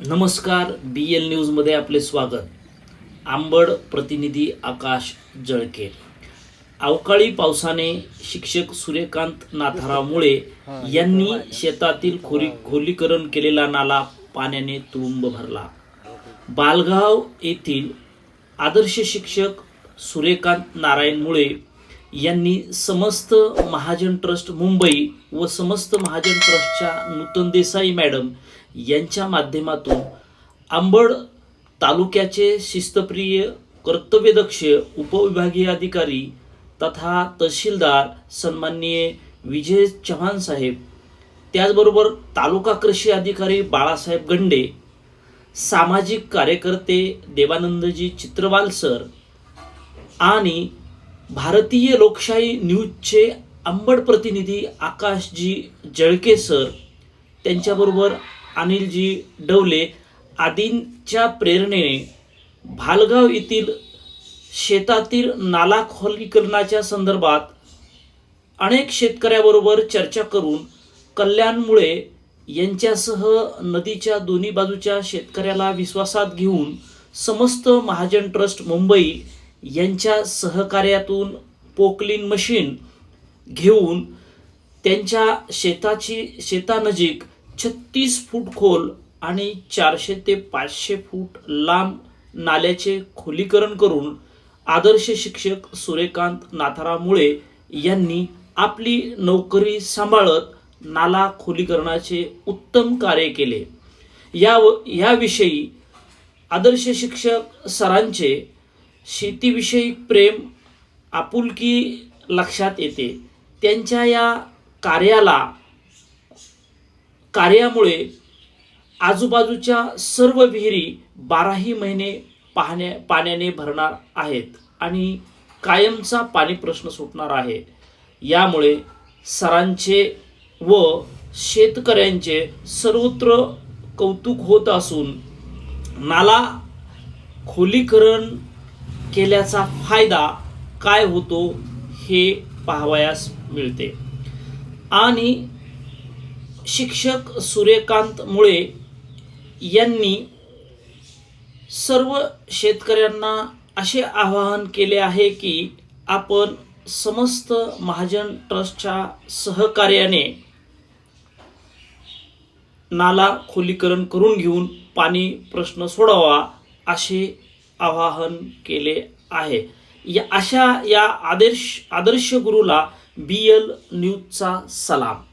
नमस्कार बी एल न्यूजमध्ये आपले स्वागत. आंबड प्रतिनिधी आकाश जळके. अवकाळी पावसाने शिक्षक सूर्यकांत नाथाराव मुळे यांनी शेतातील खोरी खोलीकरण केलेला नाला पाण्याने तुडुंब भरला. बालगाव येथील आदर्श शिक्षक सूर्यकांत नारायण मुळे यांनी समस्त महाजन ट्रस्ट मुंबई व समस्त महाजन ट्रस्टच्या नूतन देसाई मॅडम यांच्या माध्यमातून आंबड तालुक्याचे शिस्तप्रिय कर्तव्यदक्ष उपविभागीय अधिकारी तथा तहसीलदार सन्माननीय विजय चव्हाण साहेब त्याचबरोबर तालुका कृषी अधिकारी बाळासाहेब गंडे सामाजिक कार्यकर्ते देवानंदजी चित्रवाल सर आणि भारतीय लोकशाही न्यूजचे आंबड प्रतिनिधी आकाशजी जळके सर त्यांच्याबरोबर अनिलजी डवले आदींच्या प्रेरणेने भालगाव येथील शेतातील नाला खोलीकरणाच्या संदर्भात अनेक शेतकऱ्याबरोबर चर्चा करून कल्याणमुळे यांच्यासह नदीच्या दोन्ही बाजूच्या शेतकऱ्याला विश्वासात घेऊन समस्त महाजन ट्रस्ट मुंबई यांच्या सहकार्यातून पोकलीन मशीन घेऊन त्यांच्या शेताची शेतानजीक छत्तीस फूट खोल आणि चारशे ते पाचशे फूट लांब नाल्याचे खोलीकरण करून आदर्श शिक्षक सूर्यकांत नाथारामुळे यांनी आपली नोकरी सांभाळत नाला खोलीकरणाचे उत्तम कार्य केले. या याविषयी आदर्श शिक्षक सरांचे शेतीविषयी प्रेम आपुलकी लक्षात येते. त्यांच्या या कार्याला कार्यामुळे आजूबाजूच्या सर्व विहिरी बाराही महिने पाहण्या पाण्याने भरणार आहेत आणि कायमचा पाणी प्रश्न सुटणार आहे. यामुळे सरांचे व शेतकऱ्यांचे सर्वत्र कौतुक होत असून नाला खोलीकरण केल्याचा फायदा काय होतो हे पाहावयास मिळते. आणि शिक्षक सूर्यकांत मुळे यांनी सर्व शेतकऱ्यांना असे आवाहन केले आहे की आपण समस्त महाजन ट्रस्टच्या सहकार्याने नाला खोलीकरण करून घेऊन पाणी प्रश्न सोडावा असे आवाहन केले आहे. या अशा या आदर्श आदर्श गुरुला बी एल न्यूजचा सलाम.